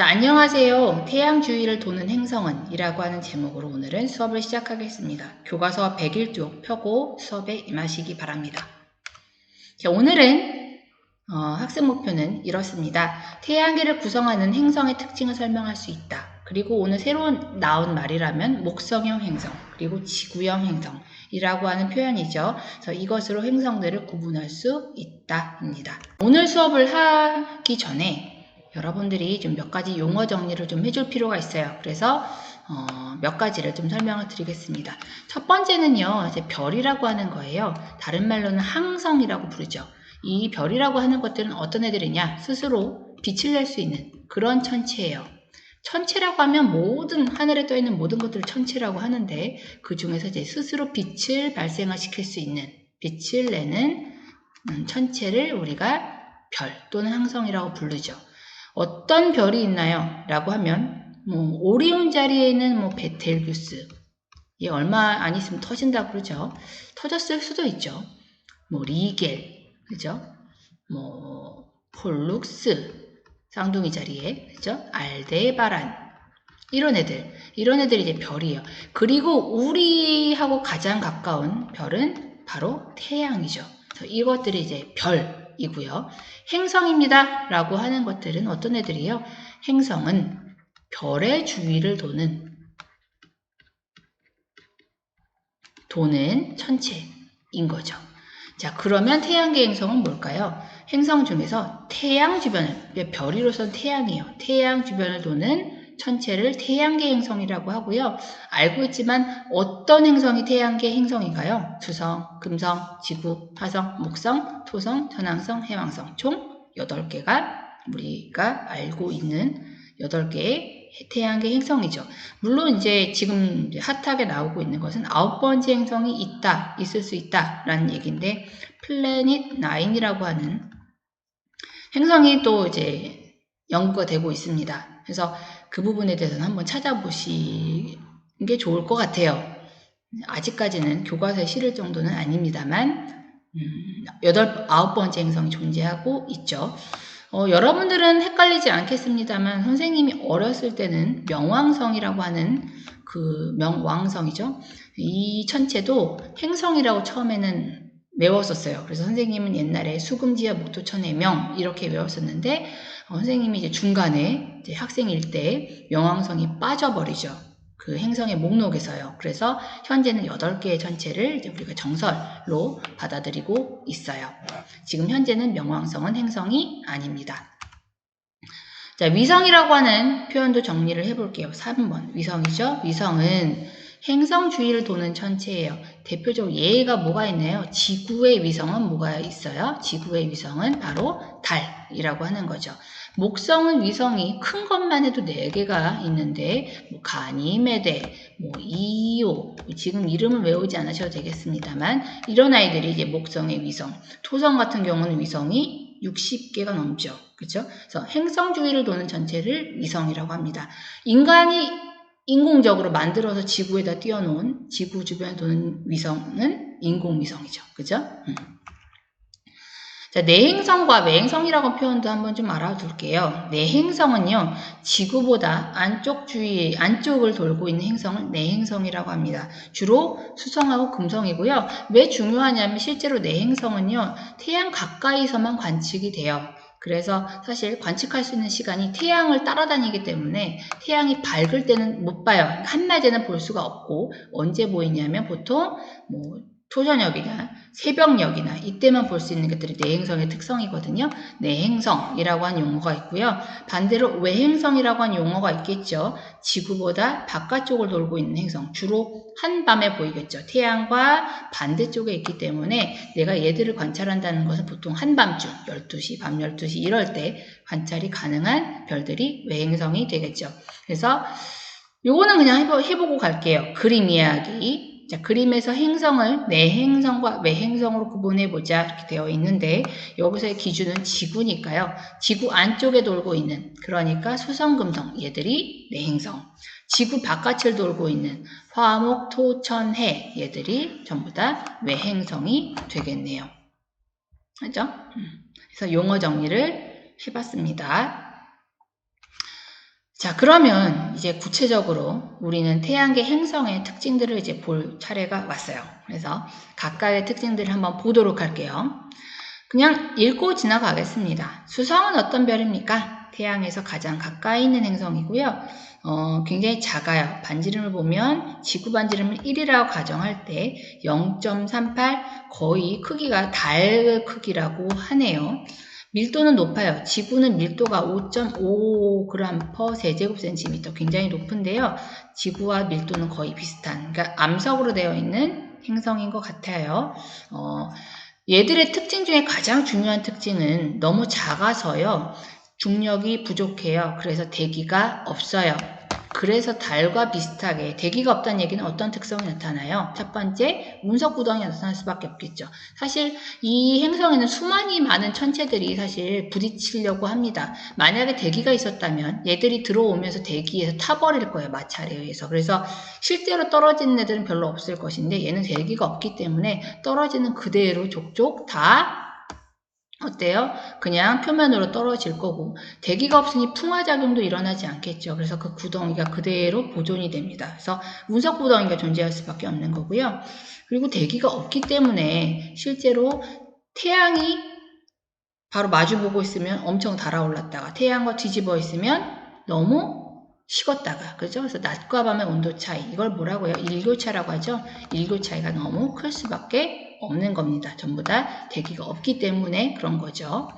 자, 안녕하세요. 태양 주위를 도는 행성은 이라고 하는 제목으로 오늘은 수업을 시작하겠습니다. 교과서 101쪽 펴고 수업에 임하시기 바랍니다. 자, 오늘은 어, 학습 목표는 이렇습니다. 태양계를 구성하는 행성의 특징을 설명할 수 있다. 그리고 오늘 새로 나온 말이라면 목성형 행성, 그리고 지구형 행성이라고 하는 표현이죠. 그래서 이것으로 행성들을 구분할 수 있다입니다. 오늘 수업을 하기 전에 여러분들이 좀 몇 가지 용어 정리를 좀 해줄 필요가 있어요. 그래서 어, 몇 가지를 좀 설명을 드리겠습니다. 첫 번째는요, 이제 별이라고 하는 거예요. 다른 말로는 항성이라고 부르죠. 이 별이라고 하는 것들은 어떤 애들이냐? 스스로 빛을 낼 수 있는 그런 천체예요. 천체라고 하면 모든 하늘에 떠 있는 모든 것들을 천체라고 하는데 그 중에서 이제 스스로 빛을 발생을 시킬 수 있는 빛을 내는 음, 천체를 우리가 별 또는 항성이라고 부르죠. 어떤 별이 있나요? 라고 하면 뭐 오리온 자리에 있는 뭐 베텔규스 이 얼마 안 있으면 터진다고 그러죠. 터졌을 수도 있죠. 뭐 리겔 그죠? 뭐 폴룩스 쌍둥이 자리에 그죠? 알데바란 이런 애들 이런 애들이 이제 별이에요. 그리고 우리하고 가장 가까운 별은 바로 태양이죠. 이것들이 이제 별 이고요. 행성입니다. 라고 하는 것들은 어떤 애들이요? 행성은 별의 주위를 도는 도는 천체인 거죠. 자, 그러면 태양계 행성은 뭘까요? 행성 중에서 태양 주변을, 별이로서는 태양이에요. 태양 주변을 도는 천체를 태양계 행성이라고 하고요. 알고 있지만 어떤 행성이 태양계 행성인가요? 수성, 금성, 지구, 화성, 목성, 토성, 전왕성, 해왕성 총 8개가 우리가 알고 있는 8개의 태양계 행성이죠. 물론 이제 지금 핫하게 나오고 있는 것은 아홉 번째 행성이 있다, 있을 수 있다 라는 얘기인데 플래닛 9이라고 하는 행성이 또 이제 연구가 되고 있습니다. 그래서 그 부분에 대해서는 한번 찾아보시는 게 좋을 것 같아요. 아직까지는 교과서에 실을 정도는 아닙니다만 음, 여덟, 아홉 번째 행성이 존재하고 있죠. 어, 여러분들은 헷갈리지 않겠습니다만 선생님이 어렸을 때는 명왕성이라고 하는 그 명왕성이죠. 이 천체도 행성이라고 처음에는 외웠었어요. 그래서 선생님은 옛날에 수금지와 목토천의 명 이렇게 외웠었는데 어, 선생님이 이제 중간에 이제 학생일 때 명왕성이 빠져버리죠. 그 행성의 목록에서요. 그래서 현재는 8개의 전체를 우리가 정설로 받아들이고 있어요. 지금 현재는 명왕성은 행성이 아닙니다. 자, 위성이라고 하는 표현도 정리를 해볼게요. 3번. 위성이죠? 위성은 행성 주위를 도는 천체예요. 대표적으로 예가 뭐가 있나요? 지구의 위성은 뭐가 있어요? 지구의 위성은 바로 달이라고 하는 거죠. 목성은 위성이 큰 것만 해도 4개가 있는데 뭐 가니메데, 뭐 이오, 지금 이름을 외우지 않으셔도 되겠습니다만 이런 아이들이 이제 목성의 위성, 토성 같은 경우는 위성이 60개가 넘죠. 그렇죠? 그래서 행성 주위를 도는 전체를 위성이라고 합니다. 인간이 인공적으로 만들어서 지구에다 띄워놓은 지구 주변에 도는 위성은 인공위성이죠. 그죠? 음. 자, 내행성과 외행성이라고 표현도 한번 좀 알아둘게요. 내행성은요, 지구보다 안쪽 주위, 안쪽을 돌고 있는 행성을 내행성이라고 합니다. 주로 수성하고 금성이고요. 왜 중요하냐면 실제로 내행성은요, 태양 가까이서만 관측이 돼요. 그래서 사실 관측할 수 있는 시간이 태양을 따라다니기 때문에 태양이 밝을 때는 못 봐요. 한낮에는 볼 수가 없고 언제 보이냐면 보통 뭐 초저녁이나 새벽녘이나 이때만 볼 수 있는 것들이 내행성의 특성이거든요. 내행성이라고 한 용어가 있고요. 반대로 외행성이라고 한 용어가 있겠죠. 지구보다 바깥쪽을 돌고 있는 행성, 주로 한밤에 보이겠죠. 태양과 반대쪽에 있기 때문에 내가 얘들을 관찰한다는 것은 보통 한밤중, 12시, 밤 12시 이럴 때 관찰이 가능한 별들이 외행성이 되겠죠. 그래서 요거는 그냥 해보, 해보고 갈게요. 그림 이야기. 자, 그림에서 행성을 내행성과 외행성으로 구분해 보자 이렇게 되어 있는데 여기서의 기준은 지구니까요. 지구 안쪽에 돌고 있는 그러니까 수성금성 얘들이 내행성 지구 바깥을 돌고 있는 화목, 토, 천, 해 얘들이 전부 다 외행성이 되겠네요. 그죠? 음. 그래서 용어 정리를 해봤습니다. 자, 그러면 이제 구체적으로 우리는 태양계 행성의 특징들을 이제 볼 차례가 왔어요. 그래서 각각의 특징들을 한번 보도록 할게요. 그냥 읽고 지나가겠습니다. 수성은 어떤 별입니까? 태양에서 가장 가까이 있는 행성이고요. 어, 굉장히 작아요. 반지름을 보면 지구 반지름을 1이라고 가정할 때 0.38 거의 크기가 달 크기라고 하네요. 밀도는 높아요. 지구는 밀도가 5.5g per 세제곱센티미터 굉장히 높은데요. 지구와 밀도는 거의 비슷한 그러니까 암석으로 되어 있는 행성인 것 같아요. 어, 얘들의 특징 중에 가장 중요한 특징은 너무 작아서요. 중력이 부족해요. 그래서 대기가 없어요. 그래서 달과 비슷하게 대기가 없다는 얘기는 어떤 특성이 나타나요? 첫 번째, 운석 구덩이 나타날 수밖에 없겠죠. 사실 이 행성에는 수많이 많은 천체들이 사실 부딪히려고 합니다. 만약에 대기가 있었다면 얘들이 들어오면서 대기에서 타버릴 거예요. 마찰에 의해서. 그래서 실제로 떨어지는 애들은 별로 없을 것인데 얘는 대기가 없기 때문에 떨어지는 그대로 족족 다 어때요? 그냥 표면으로 떨어질 거고 대기가 없으니 풍화작용도 일어나지 않겠죠. 그래서 그 구덩이가 그대로 보존이 됩니다. 그래서 운석 구덩이가 존재할 수밖에 없는 거고요. 그리고 대기가 없기 때문에 실제로 태양이 바로 마주보고 있으면 엄청 달아올랐다가 태양과 뒤집어 있으면 너무 식었다가 그죠? 그래서 낮과 밤의 온도 차이 이걸 뭐라고 해요? 일교차라고 하죠. 일교차이가 너무 클 수밖에 없는 겁니다. 전부 다 대기가 없기 때문에 그런 거죠.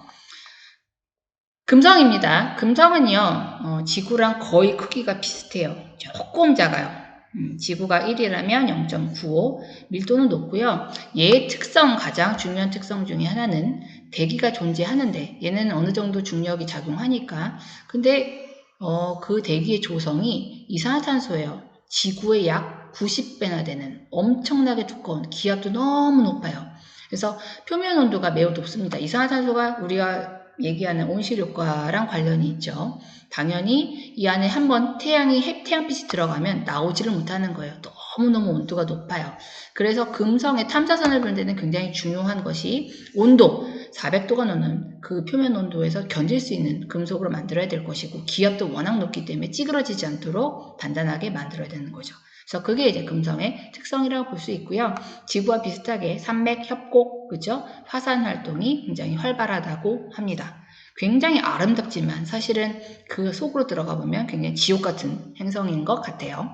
금성입니다. 금성은요, 어, 지구랑 거의 크기가 비슷해요. 조금 작아요. 음, 지구가 1이라면 0.95, 밀도는 높고요. 얘의 특성, 가장 중요한 특성 중에 하나는 대기가 존재하는데 얘는 어느 정도 중력이 작용하니까 근데 어, 그 대기의 조성이 이산화탄소예요. 지구의 약 90배나 되는 엄청나게 두꺼운 기압도 너무 높아요. 그래서 표면 온도가 매우 높습니다. 이산화탄소가 우리가 얘기하는 온실효과랑 관련이 있죠. 당연히 이 안에 한번 태양이 태양빛이 들어가면 나오지를 못하는 거예요. 너무너무 온도가 높아요. 그래서 금성의 탐사선을 보는 데는 굉장히 중요한 것이 온도, 400도가 넘는 그 표면 온도에서 견딜 수 있는 금속으로 만들어야 될 것이고 기압도 워낙 높기 때문에 찌그러지지 않도록 단단하게 만들어야 되는 거죠. 그래서 그게 이제 금성의 특성이라고 볼 수 있고요. 지구와 비슷하게 산맥 협곡, 그죠? 화산 활동이 굉장히 활발하다고 합니다. 굉장히 아름답지만 사실은 그 속으로 들어가 보면 굉장히 지옥 같은 행성인 것 같아요.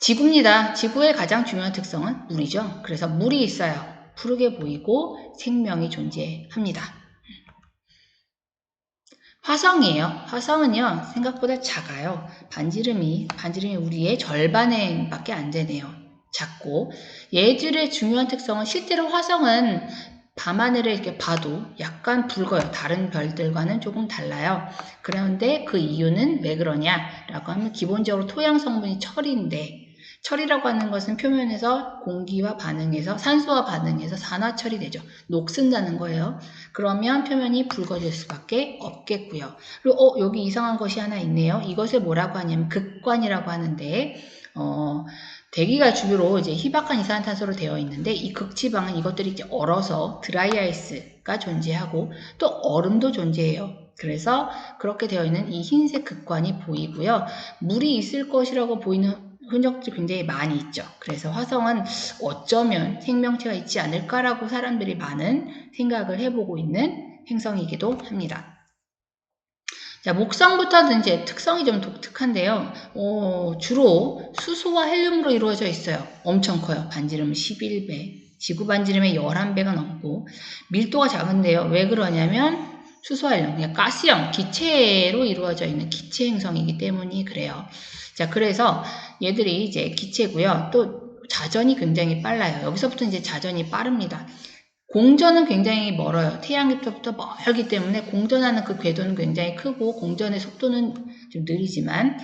지구입니다. 지구의 가장 중요한 특성은 물이죠. 그래서 물이 있어요. 푸르게 보이고 생명이 존재합니다. 화성이에요. 화성은요, 생각보다 작아요. 반지름이, 반지름이 우리의 절반에 밖에 안 되네요. 작고. 얘들의 중요한 특성은 실제로 화성은 밤하늘을 이렇게 봐도 약간 붉어요. 다른 별들과는 조금 달라요. 그런데 그 이유는 왜 그러냐라고 하면 기본적으로 토양 성분이 철인데 철이라고 하는 것은 표면에서 공기와 반응해서 산소와 반응해서 산화철이 되죠. 녹슨다는 거예요. 그러면 표면이 붉어질 수밖에 없겠고요. 그리고 어, 여기 이상한 것이 하나 있네요. 이것을 뭐라고 하냐면 극관이라고 하는데 어, 대기가 주로 이제 희박한 이산화탄소로 되어 있는데 이 극지방은 이것들이 이제 얼어서 드라이아이스가 존재하고 또 얼음도 존재해요. 그래서 그렇게 되어 있는 이 흰색 극관이 보이고요. 물이 있을 것이라고 보이는 흔적들이 굉장히 많이 있죠. 그래서 화성은 어쩌면 생명체가 있지 않을까라고 사람들이 많은 생각을 해보고 있는 행성이기도 합니다. 자, 목성부터는 이제 특성이 좀 독특한데요. 어, 주로 수소와 헬륨으로 이루어져 있어요. 엄청 커요. 반지름 11배. 지구 반지름의 11배가 넘고 밀도가 작은데요. 왜 그러냐면 헬륨, 그냥 가스형, 기체로 이루어져 있는 기체 행성이기 때문이 그래요. 자, 그래서 얘들이 이제 기체고요. 또 자전이 굉장히 빨라요. 여기서부터 이제 자전이 빠릅니다. 공전은 굉장히 멀어요. 태양계부터 멀기 때문에 공전하는 그 궤도는 굉장히 크고 공전의 속도는 좀 느리지만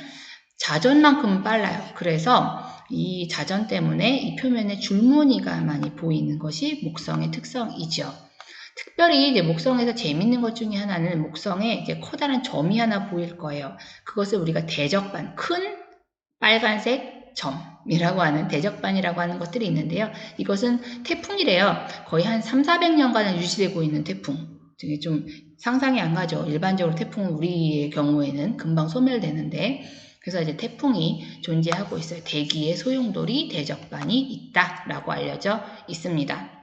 자전만큼은 빨라요. 그래서 이 자전 때문에 이 표면에 줄무늬가 많이 보이는 것이 목성의 특성이죠. 특별히 이제 목성에서 재밌는 것 중에 하나는 목성에 이제 커다란 점이 하나 보일 거예요. 그것을 우리가 대적반, 큰 빨간색 점이라고 하는 대적반이라고 하는 것들이 있는데요. 이것은 태풍이래요. 거의 한 3, 400년간은 유지되고 있는 태풍. 되게 좀 상상이 안 가죠. 일반적으로 태풍은 우리의 경우에는 금방 소멸되는데 그래서 이제 태풍이 존재하고 있어요. 대기의 소용돌이 대적반이 있다라고 알려져 있습니다.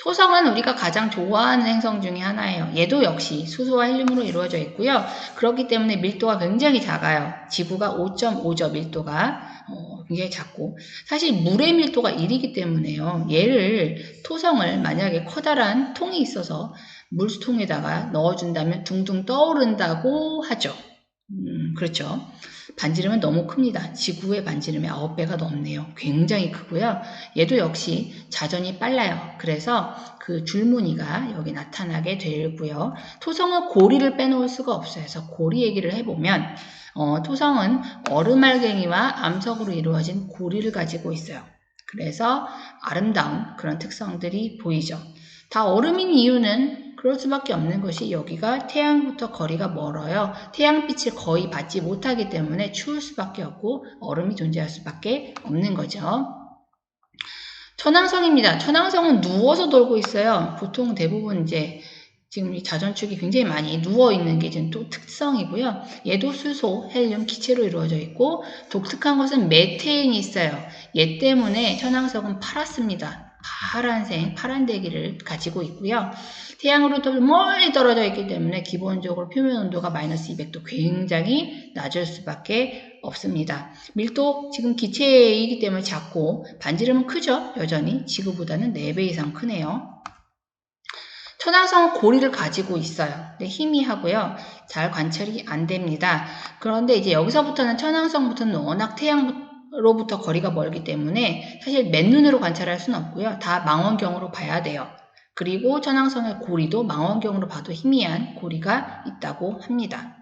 토성은 우리가 가장 좋아하는 행성 중에 하나예요. 얘도 역시 수소와 헬륨으로 이루어져 있고요. 그렇기 때문에 밀도가 굉장히 작아요. 지구가 5.5죠, 밀도가. 어, 굉장히 작고. 사실 물의 밀도가 1이기 때문에요. 얘를, 토성을 만약에 커다란 통이 있어서 물통에다가 넣어준다면 둥둥 떠오른다고 하죠. 음, 그렇죠. 반지름은 너무 큽니다. 지구의 반지름의 9배가 넘네요. 굉장히 크고요. 얘도 역시 자전이 빨라요. 그래서 그 줄무늬가 여기 나타나게 되고요. 토성은 고리를 빼놓을 수가 없어요. 그래서 고리 얘기를 해보면 어, 토성은 얼음알갱이와 암석으로 이루어진 고리를 가지고 있어요. 그래서 아름다운 그런 특성들이 보이죠. 다 얼음인 이유는 그럴 수밖에 없는 것이 여기가 태양부터 거리가 멀어요. 태양빛을 거의 받지 못하기 때문에 추울 수밖에 없고 얼음이 존재할 수밖에 없는 거죠. 천왕성입니다. 천왕성은 누워서 돌고 있어요. 보통 대부분 이제 지금 이 자전축이 굉장히 많이 누워 있는 게 지금 또 특성이고요. 얘도 수소, 헬륨, 기체로 이루어져 있고 독특한 것은 메테인이 있어요. 얘 때문에 천왕성은 파랗습니다. 파란색, 파란 대기를 가지고 있고요. 태양으로부터 멀리 떨어져 있기 때문에 기본적으로 표면 온도가 마이너스 200도 굉장히 낮을 수밖에 없습니다. 밀도 지금 기체이기 때문에 작고 반지름은 크죠? 여전히 지구보다는 4배 이상 크네요. 천왕성은 고리를 가지고 있어요. 근데 희미하고요. 잘 관찰이 안 됩니다. 그런데 이제 여기서부터는 천왕성부터는 워낙 태양 로부터 거리가 멀기 때문에 사실 맨눈으로 관찰할 수는 없고요. 다 망원경으로 봐야 돼요. 그리고 천왕성의 고리도 망원경으로 봐도 희미한 고리가 있다고 합니다.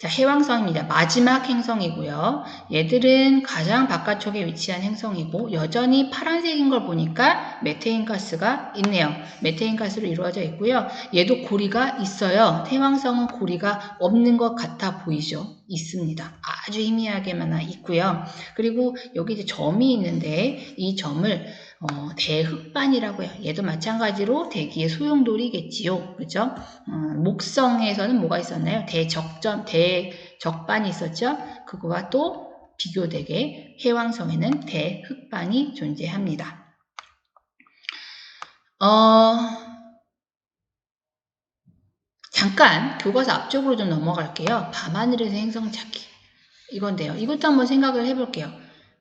자, 해왕성입니다. 마지막 행성이고요. 얘들은 가장 바깥쪽에 위치한 행성이고 여전히 파란색인 걸 보니까 메테인 가스가 있네요. 메테인 가스로 이루어져 있고요. 얘도 고리가 있어요. 태왕성은 고리가 없는 것 같아 보이죠? 있습니다. 아주 희미하게만 있고요. 그리고 여기 이제 점이 있는데 이 점을 어, 대흑반이라고 해요. 얘도 마찬가지로 대기의 소용돌이겠지요. 그죠? 어, 목성에서는 뭐가 있었나요? 대적점, 대적반이 있었죠? 그거와 또 비교되게 해왕성에는 대흑반이 존재합니다. 어, 잠깐 교과서 앞쪽으로 좀 넘어갈게요. 밤하늘에서 행성 찾기. 이건데요. 이것도 한번 생각을 해볼게요.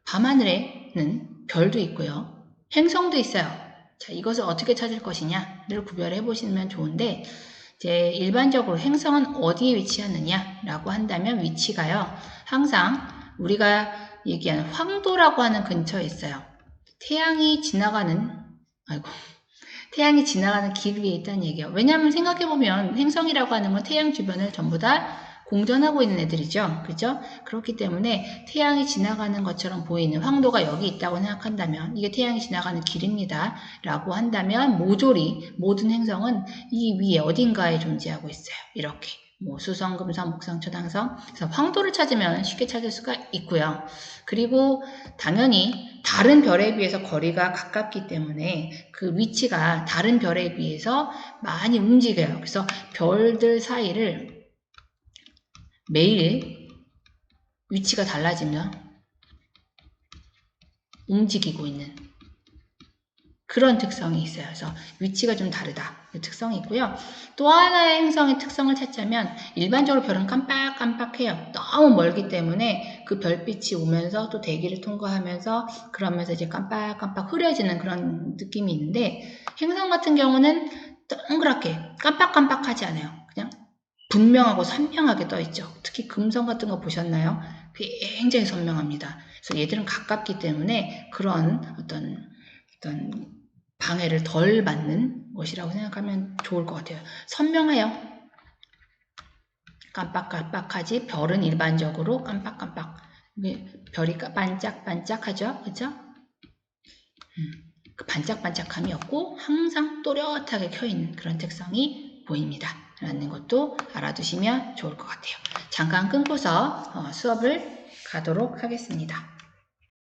밤하늘에는 별도 있고요. 행성도 있어요. 자, 이것을 어떻게 찾을 것이냐를 구별해 보시면 좋은데, 이제 일반적으로 행성은 어디에 위치하느냐라고 한다면 위치가요. 항상 우리가 얘기하는 황도라고 하는 근처에 있어요. 태양이 지나가는, 아이고, 태양이 지나가는 길 위에 있다는 얘기예요. 왜냐하면 생각해보면 행성이라고 하는 건 태양 주변을 전부 다 공전하고 있는 애들이죠. 그죠? 그렇기 때문에 태양이 지나가는 것처럼 보이는 황도가 여기 있다고 생각한다면 이게 태양이 지나가는 길입니다. 라고 한다면 모조리 모든 행성은 이 위에 어딘가에 존재하고 있어요. 이렇게. 뭐 수성, 금성, 목성, 초당성. 그래서 황도를 찾으면 쉽게 찾을 수가 있고요. 그리고 당연히 다른 별에 비해서 거리가 가깝기 때문에 그 위치가 다른 별에 비해서 많이 움직여요. 그래서 별들 사이를 매일 위치가 달라지면 움직이고 있는 그런 특성이 있어요. 그래서 위치가 좀 다르다. 그 특성이 있고요. 또 하나의 행성의 특성을 찾자면 일반적으로 별은 깜빡깜빡해요. 너무 멀기 때문에 그 별빛이 오면서 또 대기를 통과하면서 그러면서 이제 깜빡깜빡 흐려지는 그런 느낌이 있는데 행성 같은 경우는 동그랗게 깜빡깜빡하지 않아요. 분명하고 선명하게 떠 있죠. 특히 금성 같은 거 보셨나요? 굉장히 선명합니다. 그래서 얘들은 가깝기 때문에 그런 어떤 어떤 방해를 덜 받는 것이라고 생각하면 좋을 것 같아요. 선명해요. 깜빡깜빡하지 별은 일반적으로 깜빡깜빡 별이 반짝반짝하죠. 그죠? 음, 그 반짝반짝함이 없고 항상 또렷하게 켜있는 그런 특성이 보입니다. 라는 것도 알아두시면 좋을 것 같아요. 잠깐 끊고서 어, 수업을 가도록 하겠습니다.